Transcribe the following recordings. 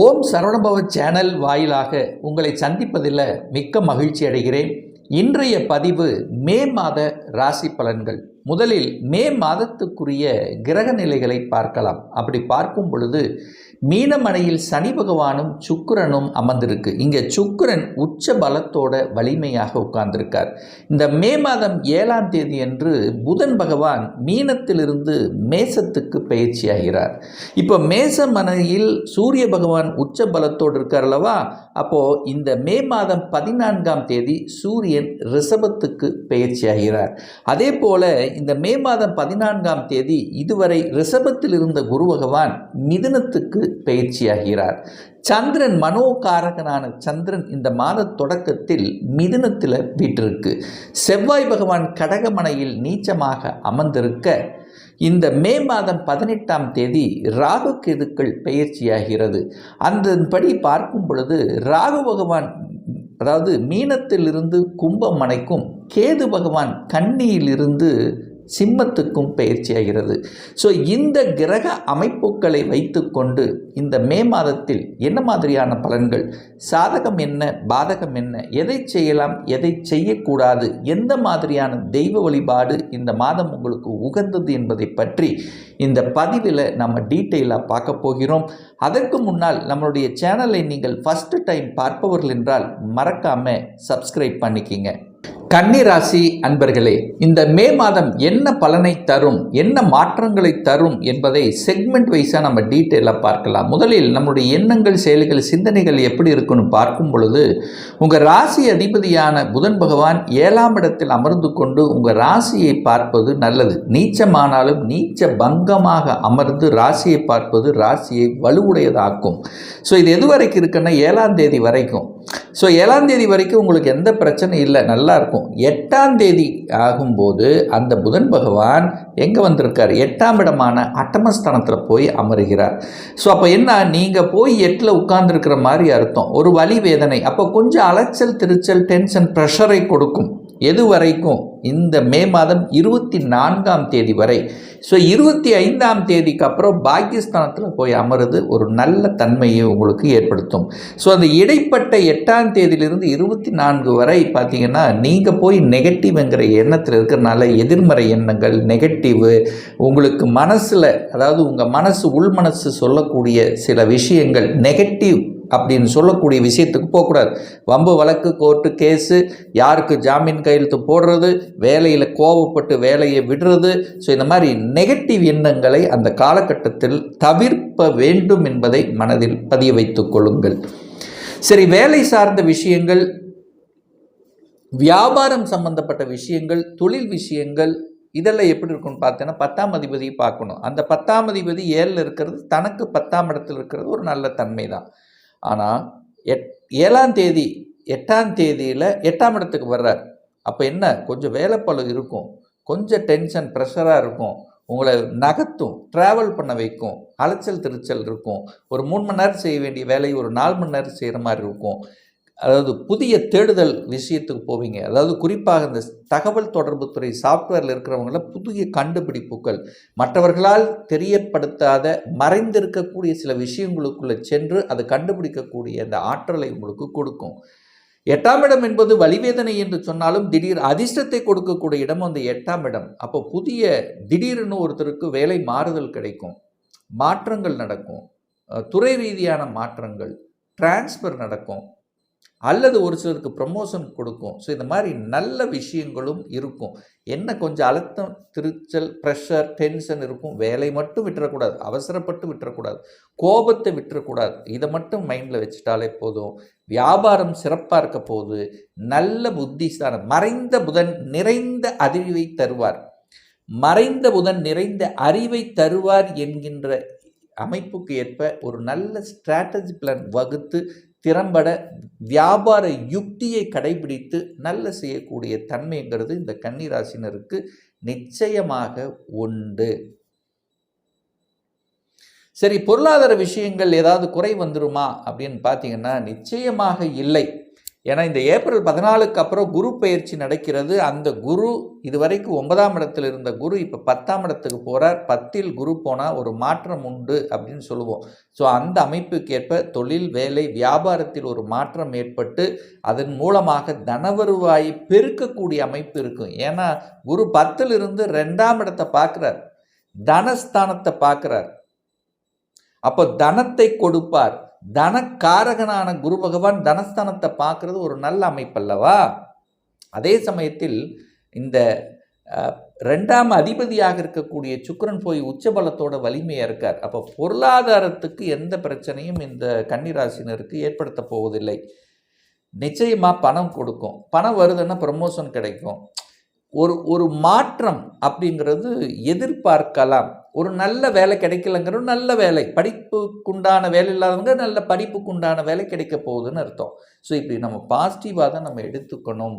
ஓம் Saravanabhava channel வாயிலாக உங்களை சந்திப்பதில் மிக்க மகிழ்ச்சி அடைகிறேன். இன்றைய பதிவு மே மாத ராசி பலன்கள். முதலில் மே மாதத்துக்குரிய கிரக நிலைகளை பார்க்கலாம். அப்படி பார்க்கும் பொழுது மீனமனையில் சனி பகவானும் சுக்கரனும் அமர்ந்திருக்கு. இங்கே சுக்கிரன் உச்ச பலத்தோட வலிமையாக உட்கார்ந்திருக்கார். இந்த மே மாதம் ஏழாம் தேதி அன்று புதன் பகவான் மீனத்திலிருந்து மேசத்துக்கு பயிற்சியாகிறார் இப்போ மேசமனையில் சூரிய பகவான் உச்ச பலத்தோடு இருக்கார் அல்லவா? அப்போது இந்த மே மாதம் பதினான்காம் தேதி சூரியன் ரிஷபத்துக்கு பயிற்சியாகிறார் அதே போல இந்த மே மாதம் பதினான்காம் தேதி இதுவரை ரிஷபத்தில் இருந்த குரு பகவான் மிதுனத்துக்கு பயிற்சியாகிறார். சந்திரன் மனோகாரகனான சந்திரன் இந்த மாத தொடக்கத்தில் மிதுனத்தில் வீட்டிருக்கு செவ்வாய் பகவான் கடகமனையில் நீச்சமாக அமர்ந்திருக்க இந்த மே மாதம் பதினெட்டாம் தேதி ராகு கேதுக்கள் பயிற்சியாகிறது. அதன்படி பார்க்கும் பொழுது ராகு பகவான் அதாவது மீனத்திலிருந்து கும்பமனைக்கும் கேது பகவான் கன்னியிலிருந்து சிம்மத்துக்கும் பயிற்சியாகிறது. ஸோ இந்த கிரக அமைப்புகளை வைத்துக்கொண்டு இந்த மே மாதத்தில் என்ன மாதிரியான பலன்கள்? சாதகம் என்ன? பாதகம் என்ன? எதை செய்யலாம்? எதை செய்யக்கூடாது? எந்த மாதிரியான தெய்வ வழிபாடு இந்த மாதம் உங்களுக்கு உகந்தது என்பதை பற்றி இந்த பதிவில் நம்ம டீட்டெயிலாக பார்க்க போகிறோம். அதற்கு முன்னால் நம்மளுடைய சேனலை நீங்கள் ஃபஸ்ட்டு டைம் பார்ப்பவர்கள் என்றால் மறக்காமல் சப்ஸ்கிரைப் பண்ணிக்கிங்க. கன்னிராசி அன்பர்களே இந்த மே மாதம் என்ன பலனை தரும் என்ன மாற்றங்களை தரும் என்பதை செக்மெண்ட் வைஸாக நம்ம டீட்டெயிலாக பார்க்கலாம். முதலில் நம்முடைய எண்ணங்கள் செயல்கள் சிந்தனைகள் எப்படி இருக்குன்னு பார்க்கும் பொழுது உங்கள் ராசி அதிபதியான புதன் பகவான் ஏழாம் இடத்தில் அமர்ந்து கொண்டு உங்கள் ராசியை பார்ப்பது நல்லது. நீச்சமானாலும் நீச்ச பங்கமாக அமர்ந்து ராசியை பார்ப்பது ராசியை வலுவுடையதாக்கும். ஸோ இது எது வரைக்கும் இருக்குன்னா ஏழாம் தேதி வரைக்கும். ஸோ ஏழாம் தேதி வரைக்கும் உங்களுக்கு எந்த பிரச்சனையும் இல்லை நல்லா இருக்கும். எட்டாம் தேதி ஆகும்போது அந்த புதன் பகவான் எங்கே வந்திருக்கார்? எட்டாம் இடமான அட்டமஸ்தானத்தில் போய் அமருகிறார். ஸோ அப்போ என்ன? நீங்கள் போய் எட்டில் உட்கார்ந்துருக்கிற மாதிரி அர்த்தம். ஒரு வலி வேதனை. அப்போ கொஞ்சம் அலைச்சல் திருச்சல் டென்ஷன் ப்ரெஷரை கொடுக்கும். எது வரைக்கும் இந்த மே மாதம் இருபத்தி நான்காம் தேதி வரை. ஸோ இருபத்தி ஐந்தாம் தேதிக்கு அப்புறம் பாகிஸ்தானத்தில் போய் அமருது ஒரு நல்ல தன்மையை உங்களுக்கு ஏற்படுத்தும். ஸோ அந்த இடைப்பட்ட எட்டாம் தேதியிலிருந்து இருபத்தி நான்கு வரை பார்த்தீங்கன்னா நீங்கள் போய் நெகட்டிவ்ங்கிற எண்ணத்தில் இருக்கிறனால எதிர்மறை எண்ணங்கள் நெகட்டிவு உங்களுக்கு மனசில் அதாவது உங்கள் மனசு உள் மனசு சொல்லக்கூடிய சில விஷயங்கள் நெகட்டிவ் அப்படின்னு சொல்லக்கூடிய விஷயத்துக்கு போகக்கூடாது. வம்பு வழக்கு கோர்ட்டு கேஸு யாருக்கு ஜாமீன் கையெழுத்து போடுறது வேலையில் கோவப்பட்டு வேலையை விடுறது. ஸோ இந்த மாதிரி நெகட்டிவ் எண்ணங்களை அந்த காலகட்டத்தில் தவிர்ப்ப வேண்டும் என்பதை மனதில் பதிய வைத்துக் கொள்ளுங்கள். சரி வேலை சார்ந்த விஷயங்கள் வியாபாரம் சம்பந்தப்பட்ட விஷயங்கள் தொழில் விஷயங்கள் இதெல்லாம் எப்படி இருக்கும்னு பார்த்தீங்கன்னா பத்தாம் அதிபதியை பார்க்கணும். அந்த பத்தாம் அதிபதி ஏழில் இருக்கிறது தனக்கு பத்தாம் இடத்தில் இருக்கிறது ஒரு நல்ல தன்மை தான் ஆனால் எட் ஏழாம் தேதி எட்டாம் தேதியில் எட்டாம் இடத்துக்கு வர்றார். அப்போ என்ன? கொஞ்சம் வேலைப்பளு இருக்கும். கொஞ்சம் டென்ஷன் ப்ரெஷராக இருக்கும். உங்களை நகர்த்தும் ட்ராவல் பண்ண வைக்கும். அலைச்சல் திருச்சல் இருக்கும். ஒரு மூணு மணி நேரம் செய்ய வேண்டிய வேலையை ஒரு நாலு மணி நேரம் செய்கிற மாதிரி இருக்கும். அதாவது புதிய தேடுதல் விஷயத்துக்கு போவீங்க. அதாவது குறிப்பாக இந்த தகவல் தொடர்பு துறை சாஃப்ட்வேரில் இருக்கிறவங்கள புதிய கண்டுபிடிப்புகள் மற்றவர்களால் தெரியப்படுத்தாத மறைந்திருக்கக்கூடிய சில விஷயங்களுக்குள்ளே சென்று அதை கண்டுபிடிக்கக்கூடிய அந்த ஆற்றலை உங்களுக்கு கொடுக்கும். எட்டாம் இடம் என்பது வலிவேதனை என்று சொன்னாலும் திடீர் அதிர்ஷ்டத்தை கொடுக்கக்கூடிய இடம் அந்த எட்டாம் இடம். அப்போ புதிய திடீர்னு ஒருத்தருக்கு வேலை மாறுதல் கிடைக்கும். மாற்றங்கள் நடக்கும். துறை ரீதியான மாற்றங்கள் டிரான்ஸ்ஃபர் நடக்கும். அல்லது ஒரு சிலருக்கு ப்ரமோஷன் கொடுக்கும். ஸோ இந்த மாதிரி நல்ல விஷயங்களும் இருக்கும். என்ன கொஞ்சம் அழுத்தம் திருச்சல் ப்ரெஷர் டென்ஷன் இருக்கும். வேலை மட்டும் விட்டுறக்கூடாது. அவசரப்பட்டு விட்டுறக்கூடாது. கோபத்தை விட்டுறக்கூடாது. இதை மட்டும் மைண்டில் வச்சுட்டாலே போதும். வியாபாரம் சிறப்பாக இருக்க போது நல்ல புத்திஸ்தானம் மறைந்த புதன் நிறைந்த அறிவை தருவார். மறைந்த புதன் நிறைந்த அறிவை தருவார் என்கின்ற அமைப்புக்கு ஏற்ப ஒரு நல்ல ஸ்ட்ராட்டஜி பிளான் வகுத்து திறம்பட வியாபார யுக்தியை கடைபிடித்து நல்ல செய்யக்கூடிய தன்மைங்கிறது இந்த கன்னிராசினருக்கு நிச்சயமாக உண்டு. சரி பொருளாதார விஷயங்கள் ஏதாவது குறை வந்துருமா அப்படின்னு பார்த்தீங்கன்னா நிச்சயமாக இல்லை. ஏன்னா இந்த ஏப்ரல் பதினாலுக்கு அப்புறம் குரு பயிற்சி நடக்கிறது. அந்த குரு இதுவரைக்கும் ஒன்பதாம் இடத்துல இருந்த குரு இப்போ பத்தாம் இடத்துக்கு போகிறார் பத்தில் குரு போனால் ஒரு மாற்றம் உண்டு அப்படின்னு சொல்லுவோம். ஸோ அந்த அமைப்புக்கேற்ப தொழில் வேலை வியாபாரத்தில் ஒரு மாற்றம் ஏற்பட்டு அதன் மூலமாக தனவருவாயை பெருக்கக்கூடிய அமைப்பு இருக்கும். ஏன்னா குரு பத்தில் இருந்து ரெண்டாம் இடத்தை பார்க்குறார். தனஸ்தானத்தை பார்க்குறார். அப்போ தனத்தை கொடுப்பார். தனக்காரகனான குரு பகவான் தனஸ்தானத்தை பார்க்கறது ஒரு நல்ல அமைப்பல்லவா? அதே சமயத்தில் இந்த ரெண்டாம் அதிபதியாக இருக்கக்கூடிய சுக்கரன் போய் உச்சபலத்தோட வலிமையாக இருக்கார். அப்போ பொருளாதாரத்துக்கு எந்த பிரச்சனையும் இந்த கன்னிராசினருக்கு ஏற்படுத்த போவதில்லை. நிச்சயமாக பணம் கொடுக்கும். பணம் வருதுன்னா ப்ரமோஷன் கிடைக்கும். ஒரு ஒரு மாற்றம் அப்படிங்கிறது எதிர்பார்க்கலாம். ஒரு நல்ல வேலை கிடைக்கலங்கிறது நல்ல வேலை. படிப்புக்குண்டான வேலை இல்லாதவங்க நல்ல படிப்புக்குண்டான வேலை கிடைக்க போகுதுன்னு அர்த்தம். ஸோ இப்படி நம்ம பாசிட்டிவாக தான் நம்ம எடுத்துக்கணும்.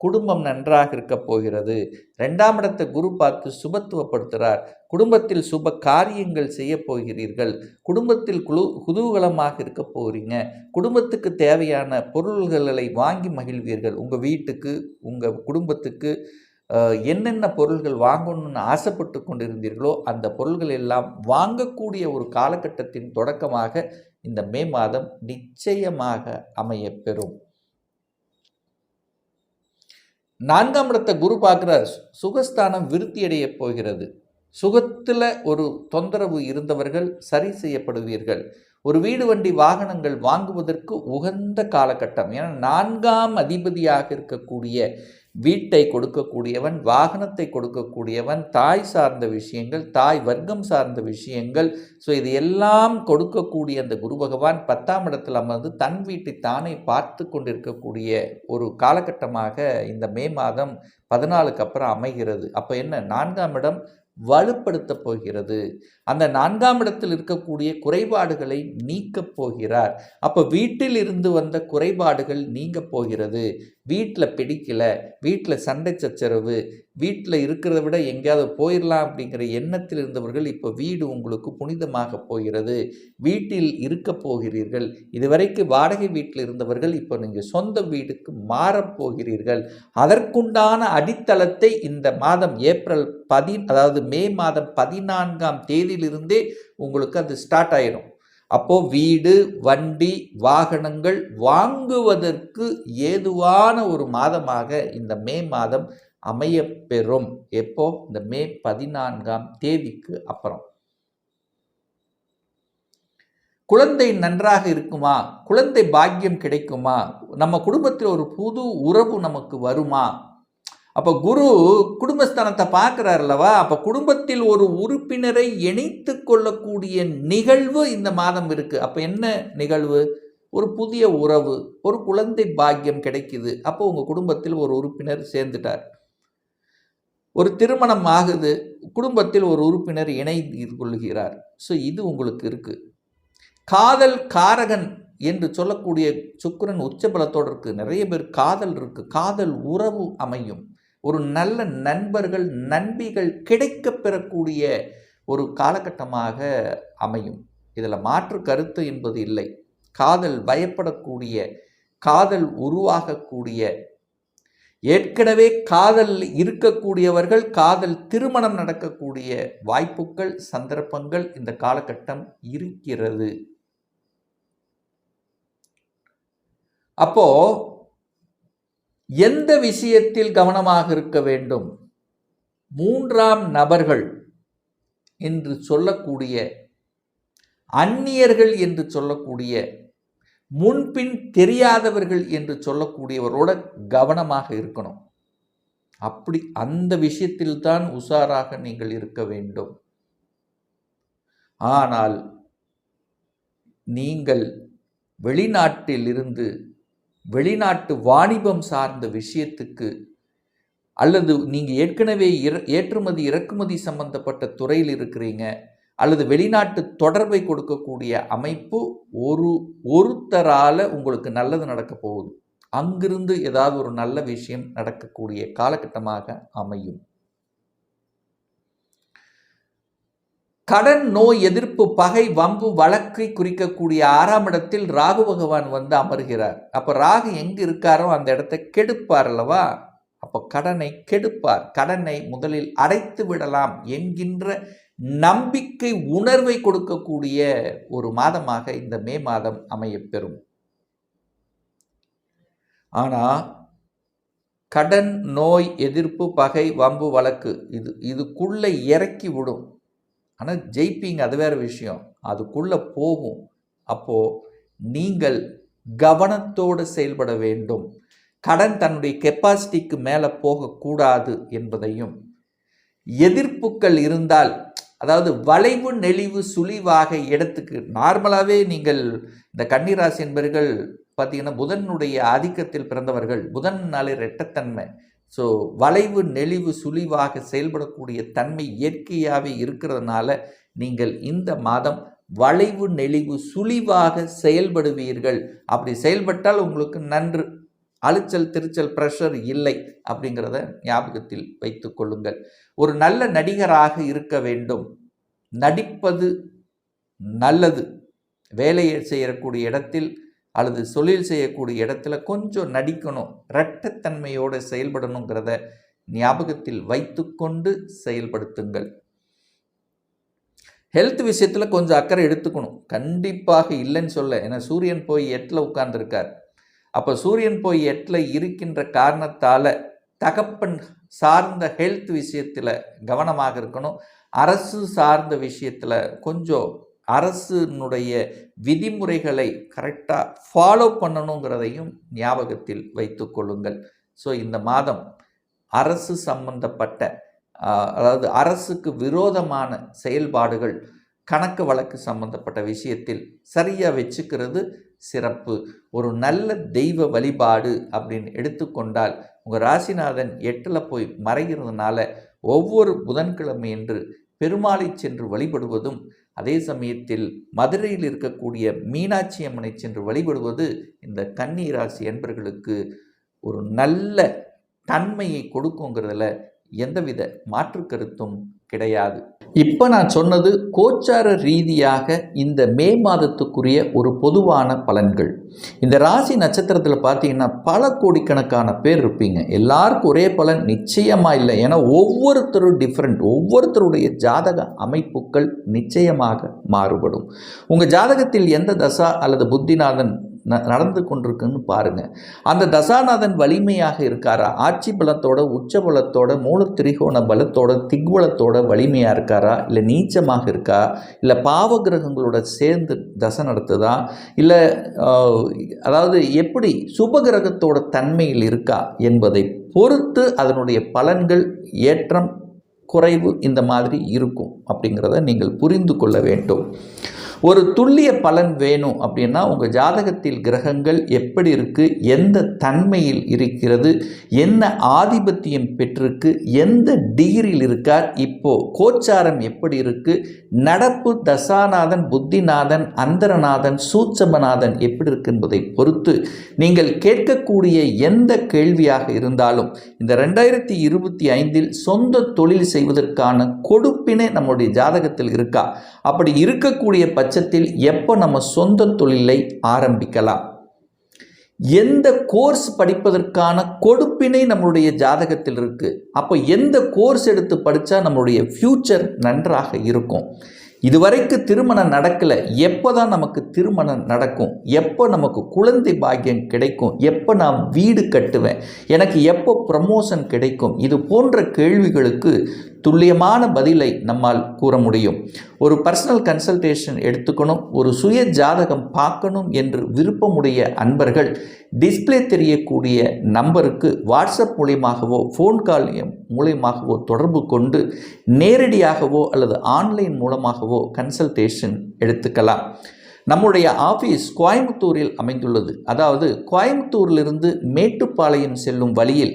குடும்பம் நன்றாக இருக்க போகிறது. ரெண்டாம் இடத்தை குரு பார்த்து சுபத்துவப்படுத்துகிறார் குடும்பத்தில் சுப காரியங்கள் செய்ய போகிறீர்கள். குடும்பத்தில் குழு குதூகலமாக இருக்க போகிறீங்க குடும்பத்துக்கு தேவையான பொருள்களை வாங்கி மகிழ்வீர்கள். உங்கள் வீட்டுக்கு உங்கள் குடும்பத்துக்கு என்னென்ன பொருள்கள் வாங்கணும்னு ஆசைப்பட்டு கொண்டிருந்தீர்களோ அந்த பொருள்கள் எல்லாம் வாங்கக்கூடிய ஒரு காலகட்டத்தின் தொடக்கமாக இந்த மே மாதம் நிச்சயமாக அமையப்பெறும் நான்காம் இடத்தை குரு பார்க்குறார். சுகஸ்தானம் விருத்தியடைய போகிறது. சுகத்தில் ஒரு தொந்தரவு இருந்தவர்கள் சரி செய்யப்படுவீர்கள். ஒரு வீடு வண்டி வாகனங்கள் வாங்குவதற்கு உகந்த காலகட்டம். ஏன்னா நான்காம் அதிபதியாக இருக்கக்கூடிய வீட்டை கொடுக்கக்கூடியவன் வாகனத்தை கொடுக்கக்கூடியவன் தாய் சார்ந்த விஷயங்கள் தாய் வர்க்கம் சார்ந்த விஷயங்கள். ஸோ இது எல்லாம் கொடுக்கக்கூடிய அந்த குரு பகவான் பத்தாம் இடத்தில் அமர்ந்து தன் வீட்டை தானே பார்த்து கொண்டிருக்கக்கூடிய ஒரு காலகட்டமாக இந்த மே மாதம் பதினாலுக்கு அப்புறம் அமைகிறது. அப்போ என்ன? நான்காம் இடம் வலுப்படுத்தப் போகிறது. அந்த நான்காம் இடத்தில் இருக்கக்கூடிய குறைபாடுகளை நீக்கப் போகிறார். அப்போ வீட்டில் இருந்து வந்த குறைபாடுகள் நீங்க போகிறது. வீட்டில் பிடிக்கல வீட்டில் சண்டை சச்சரவு வீட்டில் இருக்கிறத விட எங்கேயாவது போயிடலாம் அப்படிங்கிற எண்ணத்தில் இருந்தவர்கள் இப்போ வீடு உங்களுக்கு புனிதமாக போகிறது. வீட்டில் இருக்க போகிறீர்கள். இதுவரைக்கும் வாடகை வீட்டில் இருந்தவர்கள் இப்போ நீங்கள் சொந்த வீடுக்கு மாறப்போகிறீர்கள் அதற்குண்டான அடித்தளத்தை இந்த மாதம் ஏப்ரல் பதி அதாவது மே மாதம் பதினான்காம் தேதியிலிருந்தே உங்களுக்கு அது ஸ்டார்ட் ஆயிடும். அப்போது வீடு வண்டி வாகனங்கள் வாங்குவதற்கு ஏதுவான ஒரு மாதமாக இந்த மே மாதம் அமையப்பெறும். எப்போ? இந்த மே பதினான்காம் தேதிக்கு அப்புறம். குழந்தை நன்றாக இருக்குமா? குழந்தை பாக்கியம் கிடைக்குமா? நம்ம குடும்பத்தில் ஒரு புது உறவு நமக்கு வருமா? அப்போ குரு குடும்பஸ்தானத்தை பார்க்குறாருல்லவா? அப்போ குடும்பத்தில் ஒரு உறுப்பினரை இணைத்து கொள்ளக்கூடிய நிகழ்வு இந்த மாதம் இருக்குது அப்போ என்ன நிகழ்வு? ஒரு புதிய உறவு ஒரு குழந்தை பாக்கியம் கிடைக்குது. அப்போ உங்கள் குடும்பத்தில் ஒரு உறுப்பினர் சேர்ந்துட்டார். ஒரு திருமணம் ஆகுது குடும்பத்தில் ஒரு உறுப்பினர் இணைந்து கொள்கிறார். ஸோ இது உங்களுக்கு இருக்குது காதல் காரகன் என்று சொல்லக்கூடிய சுக்கரன் உச்சபலத்தோடு இருக்குது நிறைய பேர் காதல் இருக்குது காதல் உறவு அமையும். ஒரு நல்ல நண்பர்கள் நண்பிகள் கிடைக்கப் பெறக்கூடிய ஒரு காலகட்டமாக அமையும். இதில் மாற்று கருத்து என்பது இல்லை. காதல் பயப்படக்கூடிய காதல் உருவாகக்கூடிய ஏற்கனவே காதல் இருக்கக்கூடியவர்கள் காதல் திருமணம் நடக்கக்கூடிய வாய்ப்புகள் சந்தர்ப்பங்கள் இந்த காலகட்டம் இருக்கிறது. அப்போ எந்த விஷயத்தில் கவனமாக இருக்க வேண்டும்? மூன்றாம் நபர்கள் என்று சொல்லக்கூடிய அந்நியர்கள் என்று சொல்லக்கூடிய முன்பின் தெரியாதவர்கள் என்று சொல்லக்கூடியவரோட கவனமாக இருக்கணும். அப்படி அந்த விஷயத்தில் தான் உஷாராக நீங்கள் இருக்க வேண்டும். ஆனால் நீங்கள் வெளிநாட்டில் இருந்து வெளிநாட்டு வாணிபம் சார்ந்த விஷயத்துக்கு அல்லது நீங்கள் ஏற்கனவே இற ஏற்றுமதி இறக்குமதி சம்பந்தப்பட்ட துறையில் இருக்கிறீங்க அல்லது வெளிநாட்டு தொடர்பை கொடுக்கக்கூடிய அமைப்பு ஒரு ஒருத்தரால் உங்களுக்கு நல்லது நடக்க போகுது. அங்கிருந்து ஏதாவது ஒரு நல்ல விஷயம் நடக்கக்கூடிய காலகட்டமாக அமையும். கடன் நோய் எதிர்ப்பு பகை வம்பு வழக்கை குறிக்கக்கூடிய ஆறாம் இடத்தில் ராகு பகவான் வந்து அமர்கிறார். அப்போ ராகு எங்கே இருக்காரோ அந்த இடத்தை கெடுப்பார் அல்லவா? அப்போ கடனை கெடுப்பார். கடனை முதலில் அடைத்து விடலாம் என்கின்ற நம்பிக்கை உணர்வை கொடுக்கக்கூடிய ஒரு மாதமாக இந்த மே மாதம் அமையப்பெறும். ஆனால் கடன் நோய் எதிர்ப்பு பகை வம்பு வழக்கு இது இதுக்குள்ளே இறக்கி விடும். ஆனால் ஜெயிப்பீங்க அது வேறு விஷயம். அதுக்குள்ளே போகும். அப்போது நீங்கள் கவனத்தோடு செயல்பட வேண்டும். கடன் தன்னுடைய கெப்பாசிட்டிக்கு மேலே போகக்கூடாது என்பதையும். எதிர்ப்புகள் இருந்தால் அதாவது வளைவு நெளிவு சுழிவாக இடத்துக்கு நார்மலாகவே நீங்கள் இந்த கன்னிராசி என்பவர்கள் பார்த்தீங்கன்னா புதனுடைய ஆதிக்கத்தில் பிறந்தவர்கள். புதன் நாளை ரெட்டத்தன்மை ஸோ வளைவு நெளிவு சுழிவாக செயல்படக்கூடிய தன்மை இயற்கையாகவே இருக்கிறதுனால நீங்கள் இந்த மாதம் வளைவு நெளிவு சுழிவாக செயல்படுவீர்கள். அப்படி செயல்பட்டால் உங்களுக்கு நன்று. அலைச்சல் திருச்சல் ப்ரெஷர் இல்லை அப்படிங்கிறத ஞாபகத்தில் வைத்து கொள்ளுங்கள். ஒரு நல்ல நடிகராக இருக்க வேண்டும். நடிப்பது நல்லது. வேலையை செய்யக்கூடிய இடத்தில் அல்லது தொழில் செய்யக்கூடிய இடத்துல கொஞ்சம் நடிக்கணும் இரட்டத்தன்மையோடு செயல்படணுங்கிறத ஞாபகத்தில் வைத்துக்கொண்டு செயல்படுத்துங்கள். ஹெல்த் விஷயத்தில் கொஞ்சம் அக்கறை எடுத்துக்கணும். கண்டிப்பாக இல்லைன்னு சொல்ல. ஏன்னா சூரியன் போய் எட்டில் உட்கார்ந்துருக்கார். அப்போ சூரியன் போய் எட்டில் இருக்கின்ற காரணத்தால் தகப்பன் சார்ந்த ஹெல்த் விஷயத்தில் கவனமாக இருக்கணும். அரசு சார்ந்த விஷயத்தில் கொஞ்சம் அரசினுடைய விதிமுறைகளை கரெக்டாக ஃபாலோ பண்ணணுங்கிறதையும் ஞாபகத்தில் வைத்து கொள்ளுங்கள். ஸோ இந்த மாதம் அரசு சம்பந்தப்பட்ட அதாவது அரசுக்கு விரோதமான செயல்பாடுகள் கணக்கு வழக்கு சம்பந்தப்பட்ட விஷயத்தில் சரியாக வச்சுக்கிறது சிறப்பு. ஒரு நல்ல தெய்வ வழிபாடு அப்படின்னு எடுத்துக்கொண்டால் உங்கள் ராசிநாதன் எட்டில் போய் மறைகிறதுனால ஒவ்வொரு புதன்கிழமை என்று பெருமாளை சென்று வழிபடுவதும் அதே சமயத்தில் மதுரையில் இருக்கக்கூடிய மீனாட்சி அம்மனை சென்று வழிபடுவது இந்த கன்னி ராசி என்பர்களுக்கு ஒரு நல்ல தன்மையை கொடுக்குங்கிறதுல எந்தவித மாற்று கருத்தும் கிடையாது. இப்போ நான் சொன்னது கோச்சார ரீதியாக இந்த மே மாதத்துக்குரிய ஒரு பொதுவான பலன்கள். இந்த ராசி நட்சத்திரத்தில் பார்த்தீங்கன்னா பல கோடிக்கணக்கான பேர் இருப்பீங்க. எல்லாருக்கும் ஒரே பலன் நிச்சயமாக இல்லை. ஏன்னா ஒவ்வொருத்தரும் டிஃப்ரெண்ட் ஒவ்வொருத்தருடைய ஜாதக அமைப்புகள் நிச்சயமாக மாறுபடும். உங்கள் ஜாதகத்தில் எந்த தசா அல்லது புத்திநாதன் நடந்து கொண்டிருக்குன்னு பாருங்கள் அந்த தசாநாதன் வலிமையாக இருக்காரா? ஆட்சி பலத்தோட உச்ச பலத்தோட மூல திரிகோண பலத்தோட திக்வலத்தோட வலிமையாக இருக்காரா? இல்லை நீச்சமாக இருக்கா? இல்லை பாவ கிரகங்களோட சேர்ந்து தசை நடத்துதா? இல்லை அதாவது எப்படி சுப கிரகத்தோட தன்மையில் இருக்கா என்பதை பொறுத்து அதனுடைய பலன்கள் ஏற்றம் குறைவு இந்த மாதிரி இருக்கும் அப்படிங்கிறத நீங்கள் புரிந்து கொள்ள வேண்டும். ஒரு துல்லிய பலன் வேணும் அப்படின்னா உங்கள் ஜாதகத்தில் கிரகங்கள் எப்படி இருக்குது எந்த தன்மையில் இருக்கிறது? என்ன ஆதிபத்தியம் பெற்றிருக்கு? எந்த டிகிரியில் இருக்கார்? இப்போ கோச்சாரம் எப்படி இருக்குது நடப்பு தசாநாதன் புத்திநாதன் அந்தரநாதன் சூட்சமநாதன் எப்படி இருக்கு என்பதை பொறுத்து நீங்கள் கேட்கக்கூடிய எந்த கேள்வியாக இருந்தாலும் இந்த ரெண்டாயிரத்தி இருபத்தி ஐந்தில் சொந்த தொழில் செய்வதற்கான கொடுப்பினை நம்முடைய ஜாதகத்தில் இருக்கா? அப்படி இருக்கக்கூடிய பட்சத்தில் எப்போ நம்ம சொந்த தொழிலை ஆரம்பிக்கலாம்? எந்த கோர்ஸ் படிப்பதற்கான கொடுப்பினை நம்மளுடைய ஜாதகத்தில் இருக்குது அப்போ எந்த கோர்ஸ் எடுத்து படித்தா நம்மளுடைய ஃப்யூச்சர் நன்றாக இருக்கும்? இதுவரைக்கு திருமணம் நடக்கலை. எப்போ தான் நமக்கு திருமணம் நடக்கும்? எப்போ நமக்கு குழந்தை பாக்கியம் கிடைக்கும்? எப்போ நான் வீடு கட்டுவேன்? எனக்கு எப்போ ப்ரமோஷன் கிடைக்கும்? இது போன்ற கேள்விகளுக்கு துல்லியமான பதிலை நம்மால் கூற முடியும். ஒரு பர்சனல் கன்சல்டேஷன் எடுத்துக்கணும் ஒரு சுய ஜாதகம் பார்க்கணும் என்று விருப்பமுடைய அன்பர்கள் டிஸ்பிளே தெரியக்கூடிய நம்பருக்கு வாட்ஸ்அப் மூலியமாகவோ ஃபோன் கால் மூலியமாகவோ தொடர்பு கொண்டு நேரடியாகவோ அல்லது ஆன்லைன் மூலமாகவோ கன்சல்டேஷன் எடுத்துக்கலாம். நம்முடைய ஆஃபீஸ் கோயம்புத்தூரில் அமைந்துள்ளது. அதாவது கோயம்புத்தூரிலிருந்து மேட்டுப்பாளையம் செல்லும் வழியில்